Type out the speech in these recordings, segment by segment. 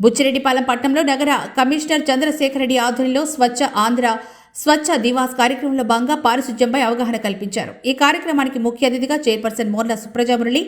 బుచ్చిరెడ్డిపాలెం పట్టణంలో నగర కమిషనర్ చంద్రశేఖర్ రెడ్డి ఆధ్వర్యంలో స్వచ్ఛ ఆంధ్ర స్వచ్ఛ దివాస్ కార్యక్రమంలో భాగంగా పారిశుధ్యంపై అవగాహన కల్పించారు. ఈ కార్యక్రమానికి ముఖ్య అతిథిగా చైర్పర్సన్ మోర్ల సుప్రజామురళి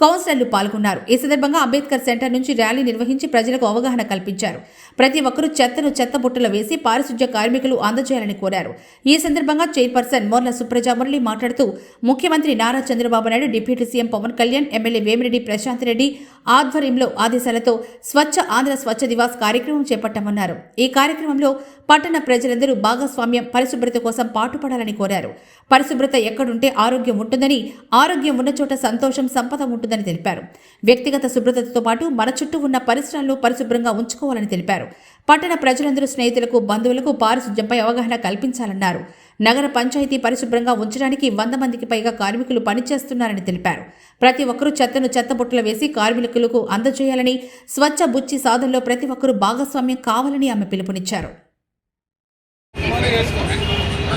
కౌన్సిలర్లు పాల్గొన్నారు. ఈ సందర్భంగా అంబేద్కర్ సెంటర్ నుంచి ర్యాలీ నిర్వహించి ప్రజలకు అవగాహన కల్పించారు. ప్రతి ఒక్కరూ చెత్తను చెత్త బుట్టలో వేసి పారిశుధ్య కార్మికులు అందజేయాలని కోరారు. ఈ సందర్భంగా చైర్పర్సన్ మోర్ల సుప్రజా మురళి మాట్లాడుతూ ముఖ్యమంత్రి Nara Chandrababu Naidu deputy CM Pawan Kalyan MLA Vemireddy Prashant Reddy ఆధ్వర్యంలో ఆదేశాలతో స్వచ్ఛ ఆంధ్ర స్వచ్ఛ దివాస్ కార్యక్రమం చేపట్టామన్నారు. ఈ కార్యక్రమంలో పట్టణ ప్రజలందరూ భాగస్వామ్యం పరిశుభ్రత కోసం పాటుపడాలని కోరారు. పరిశుభ్రత ఎక్కడుంటే ఆరోగ్యం ఉంటుందని ఆరోగ్యం ఉన్న చోట సంతోషం సంపద ఉంటుందని తెలిపారు. వ్యక్తిగత శుభ్రతతో పాటు మన చుట్టూ ఉన్న పరిసరాలను పరిశుభ్రంగా ఉంచుకోవాలని తెలిపారు. పట్టణ ప్రజలందరూ స్నేహితులకు బంధువులకు పారిశుధ్యంపై అవగాహన కల్పించాలన్నారు. నగర పంచాయతీ పరిశుభ్రంగా ఉంచడానికి వంద మందికి పైగా కార్మికులు పనిచేస్తున్నారని తెలిపారు. ప్రతి ఒక్కరూ చెత్తను చెత్తబుట్టలో వేసి కార్మికులకు అందజేయాలని స్వచ్ఛ బుచ్చి సాధనలో ప్రతి ఒక్కరూ భాగస్వామ్యం కావాలని ఆమె పిలుపునిచ్చారు.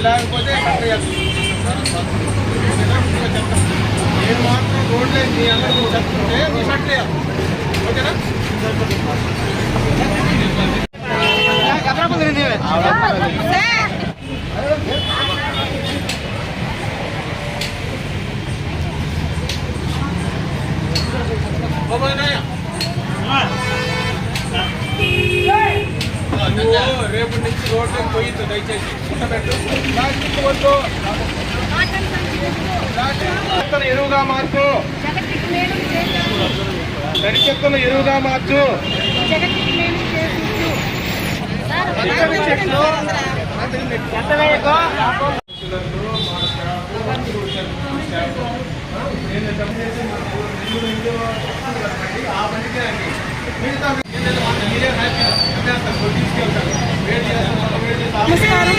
లేకపోతే రేపు నుంచి రోడ్లోకి పోయిద్దు దయచేసి. ప్లాస్టిక్ వద్దు ఎరువుగా మార్చు తడి చెత్తను ఎరువుగా మార్చు మిగతా మీరే హ్యాపీ వేడి చేస్తారు వేడి చేస్తారు నమస్కారం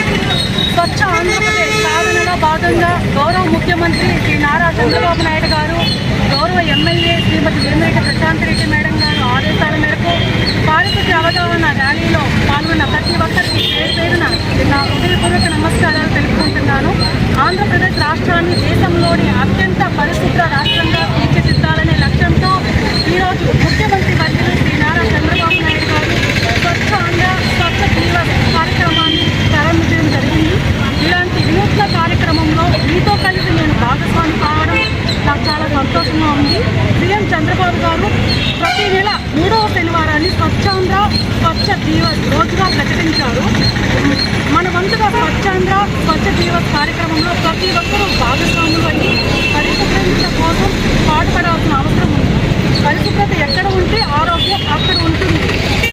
స్వచ్ఛ ఆంధ్రప్రదేశ్ సాధనలో భాగంగా గౌరవ ముఖ్యమంత్రి శ్రీ నారా చంద్రబాబు నాయుడు గారు గౌరవ ఎమ్మెల్యే శ్రీమతి నిర్మేట ప్రశాంత్ రెడ్డి మేడం గారు ఆదేశాల మేరకు పారిశుద్ధ్య అవగాహన ర్యాలీలో పాల్గొన్న ప్రతి ఒక్కరికి పేరు పేరున నా హృదయపూర్వక నమస్కారాలు తెలుపుకుంటున్నాను. ఆంధ్రప్రదేశ్ రాష్ట్రాన్ని దేశ ప్రతి నెల మూడవ శనివారాన్ని స్వచ్ఛాంధ్ర స్వచ్ఛ దీవస్ రోజుగా ప్రకటించారు. మన వంతుగా స్వచ్ఛాంధ్ర స్వచ్ఛ దీవస్ కార్యక్రమంలో ప్రతి ఒక్కరూ భాగస్వాములు అయ్యి పరిశుభ్రత కోసం